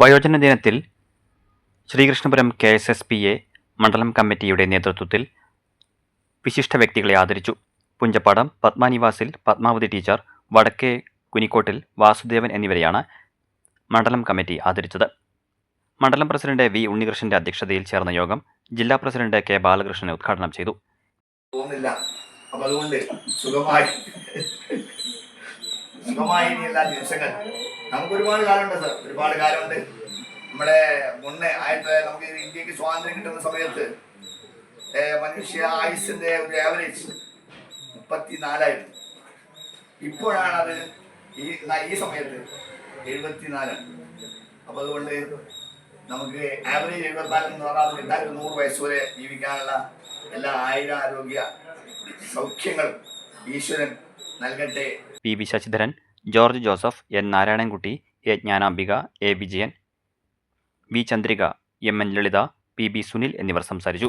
വയോജന ദിനത്തിൽ Sreekrishnapuram K S S P A മണ്ഡലം കമ്മിറ്റിയുടെ നേതൃത്വത്തിൽ വിശിഷ്ട വ്യക്തികളെ ആദരിച്ചു. പുഞ്ചപ്പാടം പത്മാനിവാസിൽ പത്മാവതി ടീച്ചർ വടക്കേ കുനിക്കോട്ടിൽ വാസുദേവൻ എന്നിവരെയാണ് മണ്ഡലം കമ്മിറ്റി ആദരിച്ചത്. മണ്ഡലം പ്രസിഡന്റ് വി ഉണ്ണികൃഷ്ണന്റെ അധ്യക്ഷതയിൽ ചേർന്ന യോഗം ജില്ലാ പ്രസിഡന്റ് കെ ബാലകൃഷ്ണൻ ഉദ്ഘാടനം ചെയ്തു. തോന്നില്ല അപ്പൊ അതുകൊണ്ട് സുഖമായി സുഖമായി എല്ലാ ദിവസങ്ങൾ നമുക്ക് ഒരുപാട് കാലമുണ്ട് സാർ. ഒരുപാട് കാലമുണ്ട്. നമ്മുടെ മുന്നേ ആയിട്ട് നമുക്ക് ഇന്ത്യയ്ക്ക് സ്വാതന്ത്ര്യം കിട്ടുന്ന സമയത്ത് മനുഷ്യ ആയുസിന്റെ ഒരു ആവറേജ് മുപ്പത്തിനാലായിരുന്നു. ഇപ്പോഴാണ് അത് ഈ ഈ സമയത്ത് എഴുപത്തിനാലാണ്. അപ്പൊ അതുകൊണ്ട് നമുക്ക് ആവറേജ് എഴുപത്തിനാല് എന്ന് പറഞ്ഞാൽ രണ്ടായിരത്തി നൂറ് വയസ്സ് വരെ ജീവിക്കാനുള്ള എല്ലാ ആയുര ആരോഗ്യ സൗഖ്യങ്ങളും ഈശ്വരൻ നൽകട്ടെ. P V Sasidharan George Joseph N Narayanankutty A Jnanambika A Vijayan V Chandrika M N Lalitha P B Sunil എന്നിവർ സംസാരിച്ചു.